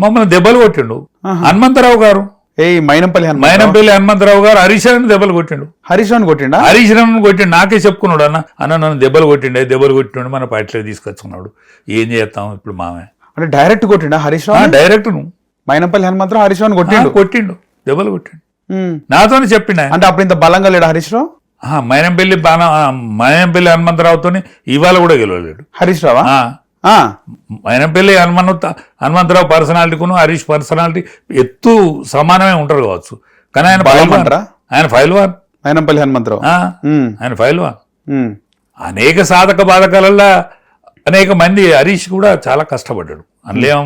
మమ్మల్ని దెబ్బలు కొట్టిండు. హనుమంతరావు గారు. ఏ మైనంపల్లి మైనంపల్లి హనుమంతరావు గారు హరీష్ రావుని దెబ్బలు కొట్టిండు. హరీష్ రావుని కొట్టిండా? హరీష్ రావుని కొట్టిండు నాకే చెప్పుకున్నాడు అన్న. అన్న నన్ను దెబ్బలు కొట్టిండే దెబ్బలు కొట్టిండు మన పార్టీలో తీసుకొచ్చుకున్నాడు. ఏం చేస్తాం ఇప్పుడు మామే? అంటే డైరెక్ట్ కొట్టిండా హరీష్ రావు డైరెక్ట్ నువ్వు మైనంపల్లి హనుమంతరావు హరీష్ కొట్టిండు? కొట్టిండు. దెబ్బలు కొట్టిండు. నాతోనే చెప్పిండు అంటే అప్పుడు ఇంత బలంగా లేడు హరీష్ రావు మైనంపల్లి బాణ మైనంపల్లి హనుమంతరావుతోని ఇవాళ కూడా గెలవలేడు. హరీష్ రావా ఆ, ఆ, మైనంపల్లి హనుమంత హనుమంతరావు పర్సనాలిటీకును హరీష్ పర్సనాలిటీ ఎత్తు సమానమే ఉంటారు కావచ్చు. కానీ ఆయన బలం ఫైల్ అంటారా? ఆయన ఫైల్ వాన్ మైనంపల్లి హనుమంతరావు ఆయన ఫైల్ వాన్ ఉమ్. అనేక సాధక బాధకాలలో అనేక మంది హరీష్ కూడా చాలా కష్టపడ్డాడు. అందులో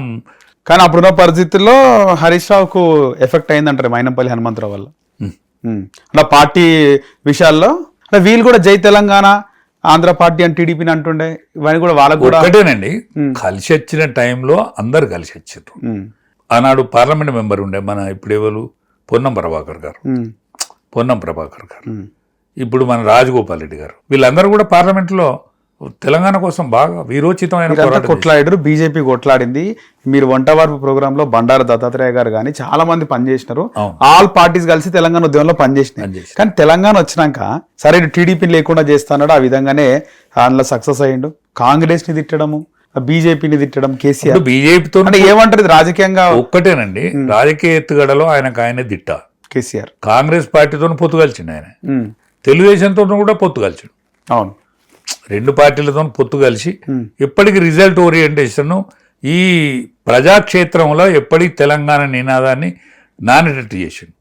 కానీ అప్పుడున్న పరిస్థితుల్లో హరీష్ రావుకు ఎఫెక్ట్ అయిందంటారు మైనంపల్లి హనుమంతరావు వల్ల. అలా పార్టీ విషయాల్లో? అంటే వీళ్ళు కూడా జై తెలంగాణ ఆంధ్ర పార్టీ అని టీడీపీని అంటుండే ఇవన్నీ కూడా వాళ్ళకు కూడా ఒక్కటేనండి. కలిసి వచ్చిన టైంలో అందరు కలిసి వచ్చారు ఆనాడు పార్లమెంట్ మెంబర్ ఉండే మన ఇప్పుడు ఎవరు? పొన్నం ప్రభాకర్ గారు. పొన్నం ప్రభాకర్ గారు. ఇప్పుడు మన రాజగోపాల్ రెడ్డి గారు. వీళ్ళందరూ కూడా పార్లమెంట్లో తెలంగాణ కోసం బాగా వీరోచితమైన కొట్లాడారు బీజేపీ కొట్లాడింది. మీరు వంట వార్పు ప్రోగ్రామ్లో బండారు దత్తాత్రేయ గారు కానీ చాలా మంది పనిచేసినారు. ఆల్ పార్టీస్ కలిసి తెలంగాణ ఉద్యమంలో పనిచేసినాయి. కానీ తెలంగాణ వచ్చినాక సరే టీడీపీ లేకుండా చేస్తాడు ఆ విధంగానే అందులో సక్సెస్ అయ్యిండు. కాంగ్రెస్ని తిట్టడము బీజేపీని తిట్టడం కేసీఆర్. బీజేపీతో అంటే ఏమంటారు ఇది రాజకీయంగా? ఒక్కటేనండి. రాజకీయ ఎత్తుగడలో ఆయనకు ఆయనే దిట్ట. కేసీఆర్. కాంగ్రెస్ పార్టీతో పొత్తు కలిసిండు ఆయన. తెలుగుదేశంతో కూడా పొత్తు కలిసిండు. అవును. రెండు పార్టీలతో పొత్తు కలిసి. ఎప్పటికి రిజల్ట్ ఓరియంటేషన్ ఈ ప్రజాక్షేత్రంలో ఎప్పటికి తెలంగాణ నినాదాన్ని నానేటట్టు చేసిండు.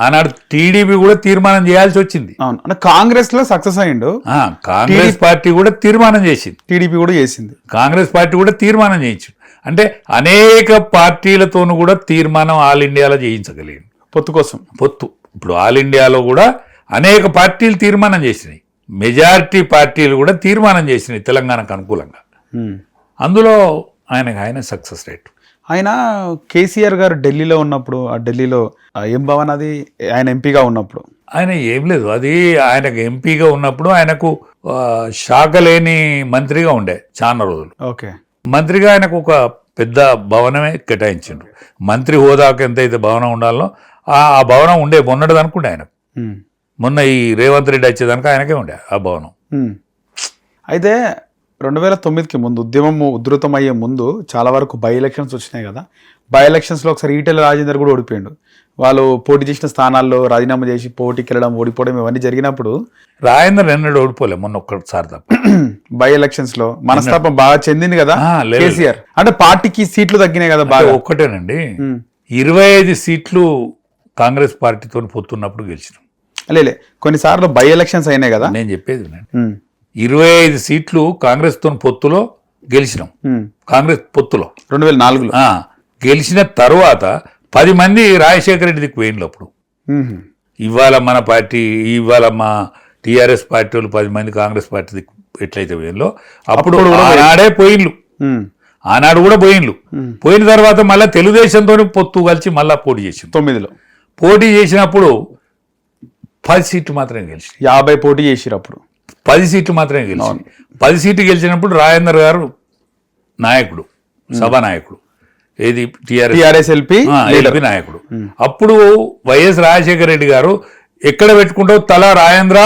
ఆనాడు టీడీపీ కూడా తీర్మానం చేయాల్సి వచ్చింది. అవును. కాంగ్రెస్లో సక్సెస్ అయ్యిండు. కాంగ్రెస్ పార్టీ కూడా తీర్మానం చేసింది. టీడీపీ కూడా చేసింది. కాంగ్రెస్ పార్టీ కూడా తీర్మానం చేయించు అంటే అనేక పార్టీలతోనూ కూడా తీర్మానం ఆల్ ఇండియాలో చేయించగలిగింది పొత్తు కోసం. పొత్తు. ఇప్పుడు ఆల్ ఇండియాలో కూడా అనేక పార్టీలు తీర్మానం చేసినాయి. మెజారిటీ పార్టీలు కూడా తీర్మానం చేసినాయి తెలంగాణకు అనుకూలంగా. అందులో ఆయనకు ఆయన సక్సెస్ రేట్. ఆయన కేసీఆర్ గారు ఢిల్లీలో ఉన్నప్పుడు ఆ ఢిల్లీలో ఏం భవన్ అది? ఆయన ఎంపీగా ఉన్నప్పుడు. ఆయన ఏం లేదు. అది ఆయనకు ఎంపీగా ఉన్నప్పుడు ఆయనకు శాఖ లేని మంత్రిగా ఉండే చాలా రోజులు. ఓకే. మంత్రిగా ఆయనకు ఒక పెద్ద భవనమే కేటాయించిండు మంత్రి హోదాకు ఎంతైతే భవనం ఉండాలో ఆ భవనం ఉండే మొన్నటిది అనుకుంటే ఆయన ఉమ్. మొన్న ఈ రేవంత్ రెడ్డి వచ్చేదానికి ఆయనకే ఉండే ఆ భవనం. అయితే రెండు వేల తొమ్మిదికి ముందు ఉద్యమం ఉధృతం అయ్యే ముందు చాలా వరకు బై ఎలక్షన్స్ వచ్చినాయి కదా. బై ఎలక్షన్స్లో ఒకసారి ఈటెల రాజేందర్ కూడా ఓడిపోయాడు. వాళ్ళు పోటీ చేసిన స్థానాల్లో రాజీనామా చేసి పోటీకి వెళ్ళడం ఓడిపోవడం ఇవన్నీ జరిగినప్పుడు రాజేంద్ర ఎన్నడూ ఓడిపోలే మొన్న ఒక్కసారి తప్ప. బై ఎలక్షన్స్లో మనస్తాపం బాగా చెందింది కదా. కేసీఆర్. అంటే పార్టీకి సీట్లు తగ్గినాయి కదా బాగా. ఒక్కటేనండి. ఇరవై ఐదు సీట్లు కాంగ్రెస్ పార్టీతో పొత్తున్నప్పుడు గెలిచినాం. లేలే కొన్నిసార్లు బై ఎలక్షన్స్ అయినాయి కదా. నేను చెప్పేది. ఇరవై ఐదు సీట్లు కాంగ్రెస్తో పొత్తులో గెలిచినాం. కాంగ్రెస్ పొత్తులో. రెండు వేల నాలుగులో గెలిచిన తరువాత పది మంది రాజశేఖర రెడ్డి దిక్కు అప్పుడు. ఇవాళ మన పార్టీ ఇవాళ మా టీఆర్ఎస్ పార్టీ వాళ్ళు పది మంది కాంగ్రెస్ పార్టీ దిక్కు ఎట్లయితే పోయినలో అప్పుడు ఆనాడే పోయిన్లు. ఉమ్. ఆనాడు కూడా పోయిన్లు. పోయిన తర్వాత మళ్ళీ తెలుగుదేశంతో పొత్తు కలిసి మళ్ళా పోటీ చేసింది తొమ్మిదిలో. పోటీ చేసినప్పుడు పది సీట్లు మాత్రమే గెలిచి యాభై పోటీ చేసిరు అప్పుడు. పది సీట్లు మాత్రమే గెలిచి పది సీట్లు గెలిచినప్పుడు రాజేందర్ గారు నాయకుడు సభానాయకుడు ఏది? టిఆర్ఎస్. ఎల్పి నాయకుడు. అప్పుడు వైఎస్ రాజశేఖర రెడ్డి గారు ఎక్కడ పెట్టుకుంటావు? తల రాజేంద్ర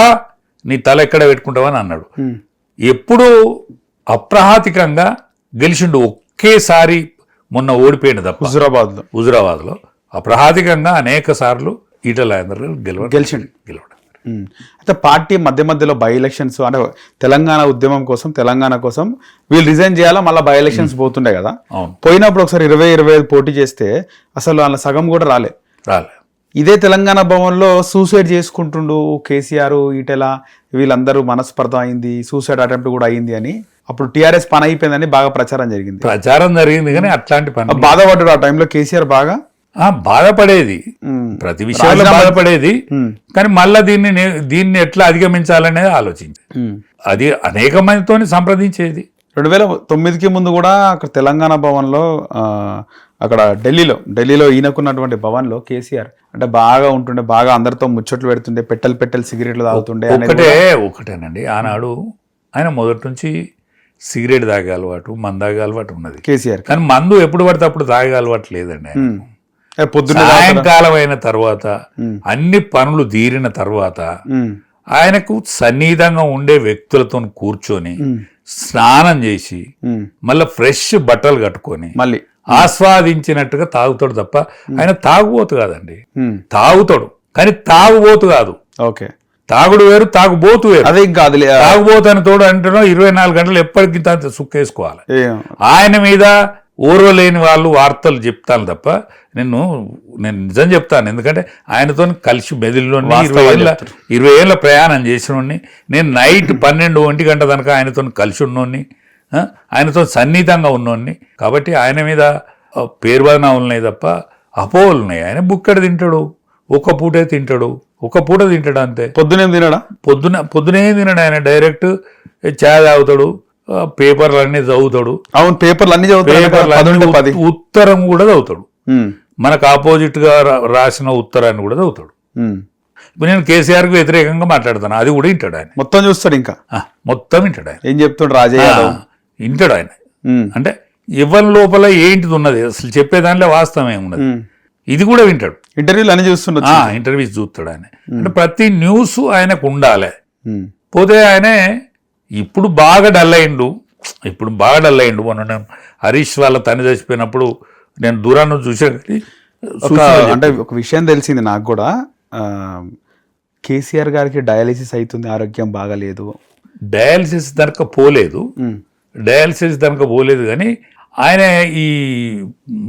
నీ తల ఎక్కడ పెట్టుకుంటావు? అని అన్నాడు. ఎప్పుడు అప్రహాతికంగా గెలిచిండు ఒకేసారి మొన్న ఓడిపోయింది తప్ప. హుజురాబాద్లో హుజురాబాద్లో అప్రహాతికంగా అనేక సార్లు ఈటల గెలవ గెలిచిండు. గెలవడం. అయితే పార్టీ మధ్య మధ్యలో బై ఎలక్షన్స్ అంటే తెలంగాణ ఉద్యమం కోసం తెలంగాణ కోసం వీళ్ళు రిజైన్ చేయాలా? మళ్ళీ బై ఎలక్షన్స్ పోతుండే కదా? పోయినప్పుడు ఒకసారి ఇరవై ఇరవై ఐదు పోటీ చేస్తే అసలు వాళ్ళ సగం కూడా రాలే. రాలే. ఇదే తెలంగాణ భవన్లో సూసైడ్ చేసుకుంటుండు కేసీఆర్ ఈటెల వీళ్ళందరూ మనస్పర్ధ అయింది సూసైడ్ అటెంప్ట్ కూడా అయింది అని. అప్పుడు టీఆర్ఎస్ పని అయిపోయిందని బాగా ప్రచారం జరిగింది. ప్రచారం జరిగింది కానీ అట్లాంటి పని బాధపడ్డాడు ఆ టైంలో కేసీఆర్ బాగా బాధపడేది. ప్రతి విషయంలో బాధపడేది. కానీ మళ్ళా దీన్ని దీన్ని ఎట్లా అధిగమించాలనేది ఆలోచించి. అది అనేక మందితో సంప్రదించేది. రెండు వేల తొమ్మిదికి ముందు కూడా అక్కడ తెలంగాణ భవన్లో అక్కడ ఢిల్లీలో ఢిల్లీలో ఈయనకున్నటువంటి భవన్లో కేసీఆర్ అంటే బాగా ఉంటుండే బాగా అందరితో ముచ్చట్లు పెడుతుండే పెట్టెలు పెట్టెలు సిగరెట్లు తాగుతుండే ఒకటే ఒకటేనండి ఆనాడు ఆయన మొదటి నుంచి సిగరెట్ తాగే అలవాటు మందు తాగే అలవాటు ఉన్నది. కేసీఆర్. కానీ మందు ఎప్పుడు పడితే అప్పుడు తాగే అలవాటు లేదండి సాయంకాలం అయిన తర్వాత అన్ని పనులు తీరిన తర్వాత. ఆయనకు సన్నిహితంగా ఉండే వ్యక్తులతో కూర్చొని స్నానం చేసి. మళ్ళీ ఫ్రెష్ బట్టలు కట్టుకొని మళ్ళీ. ఆస్వాదించినట్టుగా తాగుతాడు తప్ప ఆయన తాగుబోతు కాదండి. తాగుతాడు. కానీ తాగుబోతు కాదు. ఓకే. తాగుడు వేరు తాగుబోతు వేరు. అదే ఇంకా తాగుబోతు అని తోడు అంటున్నా ఇరవై నాలుగు గంటలు ఎప్పటికీ సుక్కేసుకోవాలి. ఆయన మీద ఓర్వలేని వాళ్ళు వార్తలు చెప్తాను తప్ప నేను నేను నిజం చెప్తాను. ఎందుకంటే ఆయనతో కలిసి మెదిలిలోని ఇరవై ఏళ్ళ. ఇరవై ఏళ్ళ ప్రయాణం చేసినోడిని నేను నైట్ పన్నెండు ఒంటి గంట దాకా ఆయనతో కలిసి ఉన్నోడిని ఆయనతో సన్నిహితంగా ఉన్నోడిని. కాబట్టి ఆయన మీద ఆ, పేరు బదనాలు ఉన్నాయి తప్ప అపోహలు ఉన్నాయి ఆయన బుక్కడి తింటాడు ఒక పూటే తింటాడు ఒక పూట తింటాడు అంతే. పొద్దునేం తినడా? పొద్దున పొద్దునే తినడు ఆయన. డైరెక్ట్ చాయ్ తాగుతాడు పేపర్లు అన్నీ చదువుతాడు. అవును పేపర్లు అన్ని ఉత్- ఉత్తరం కూడా చదువుతాడు. మనకు ఆపోజిట్గా రాసిన ఉత్తరాన్ని కూడా చదువుతాడు. ఇప్పుడు నేను కేసీఆర్కు వ్యతిరేకంగా మాట్లాడతాను. అది కూడా వింటాడు ఆయన. మొత్తం చూస్తాడు ఇంకా. మొత్తం వింటాడు ఆయన. ఏం చెప్తుండ్రు రాజయ్య వింటాడు ఆయన. అంటే ఇవ్వని లోపల ఏంటిది ఉన్నది? అసలు చెప్పే దాంట్లో వాస్తవం ఏమున్నది. ఇది కూడా వింటాడు. ఇంటర్వ్యూలు అన్ని చూస్తుండొచ్చు ఆ ఇంటర్వ్యూస్ చూస్తాడు ఆయన. అంటే ప్రతి న్యూస్ ఆయనకు ఉండాలి. పోతే ఆయనే ఇప్పుడు బాగా డల్ అయిండు. ఇప్పుడు బాగా డల్ అయిండు. మొన్న నేను హరీష్ వాళ్ళ తల్లి చచ్చిపోయినప్పుడు నేను దూరాన్ని చూసా కానీ అంటే ఒక విషయం తెలిసింది నాకు కూడా. కేసీఆర్ గారికి డయాలిసిస్ అవుతుంది ఆరోగ్యం బాగాలేదు. డయాలసిస్ దనక పోలేదు. డయాలసిస్ దనక పోలేదు కానీ ఆయన ఈ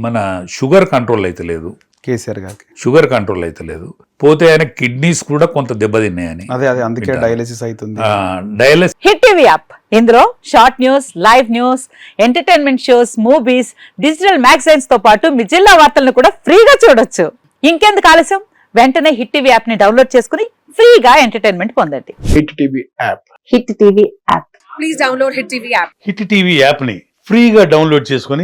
మన షుగర్ కంట్రోల్ అయితే లేదు. కేసీఆర్ గారికి. షుగర్ కంట్రోల్ అయితే లేదు. పోతే ఆయన కిడ్నీస్ కూడా కొంత దెబ్బతిన్నాయని అదే అదే అందుకే డయాలిసిస్ అవుతుంది. Dialysis hit TV app. ఇందులో short news live news entertainment shows movies digital మ్యాగజైన్స్తో పాటు మీ జిల్లా వార్తలను కూడా ఫ్రీగా చూడొచ్చు. ఇంకెందుకు ఆలస్యం? వెంటనే హిట్ టీవీ యాప్ని డౌన్లోడ్ చేసుకుని ఫ్రీగా ఎంటర్టైన్మెంట్ పొందండి. Hit TV app. Hit TV app. Please download Hit TV app. Hit TV యాప్ని ఫ్రీగా డౌన్లోడ్ చేసుకొని